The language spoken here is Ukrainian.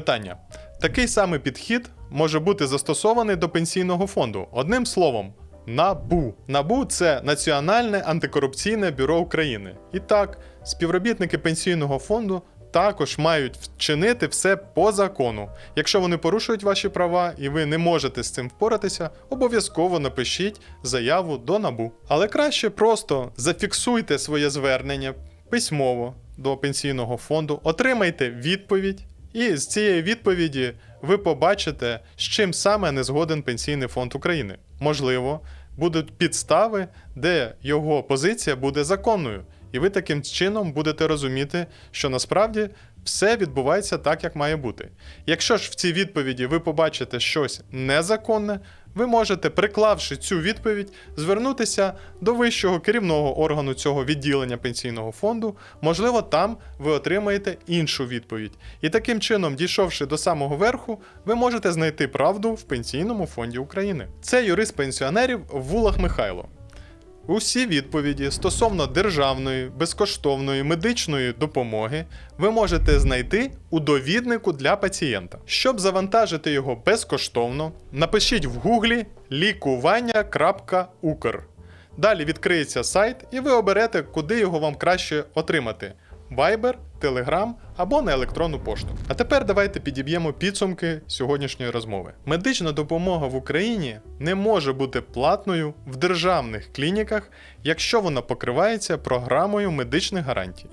Питання. Такий самий підхід може бути застосований до пенсійного фонду. Одним словом, НАБУ. НАБУ це Національне антикорупційне бюро України. І так, співробітники пенсійного фонду також мають вчинити все по закону. Якщо вони порушують ваші права і ви не можете з цим впоратися, обов'язково напишіть заяву до НАБУ. Але краще просто зафіксуйте своє звернення письмово до пенсійного фонду, отримайте відповідь, і з цієї відповіді ви побачите, з чим саме не згоден Пенсійний фонд України. Можливо, будуть підстави, де його позиція буде законною, і ви таким чином будете розуміти, що насправді все відбувається так, як має бути. Якщо ж в цій відповіді ви побачите щось незаконне, ви можете, приклавши цю відповідь, звернутися до вищого керівного органу цього відділення пенсійного фонду. Можливо, там ви отримаєте іншу відповідь. І таким чином, дійшовши до самого верху, ви можете знайти правду в пенсійному фонді України. Це юрист пенсіонерів Вулах Михайло. Усі відповіді стосовно державної безкоштовної медичної допомоги ви можете знайти у довіднику для пацієнта. Щоб завантажити його безкоштовно, напишіть в гуглі лікування.укр. Далі відкриється сайт, і ви оберете, куди його вам краще отримати: Viber, Telegram або на електронну пошту. А тепер давайте підіб'ємо підсумки сьогоднішньої розмови. Медична допомога в Україні не може бути платною в державних клініках, якщо вона покривається програмою медичних гарантій.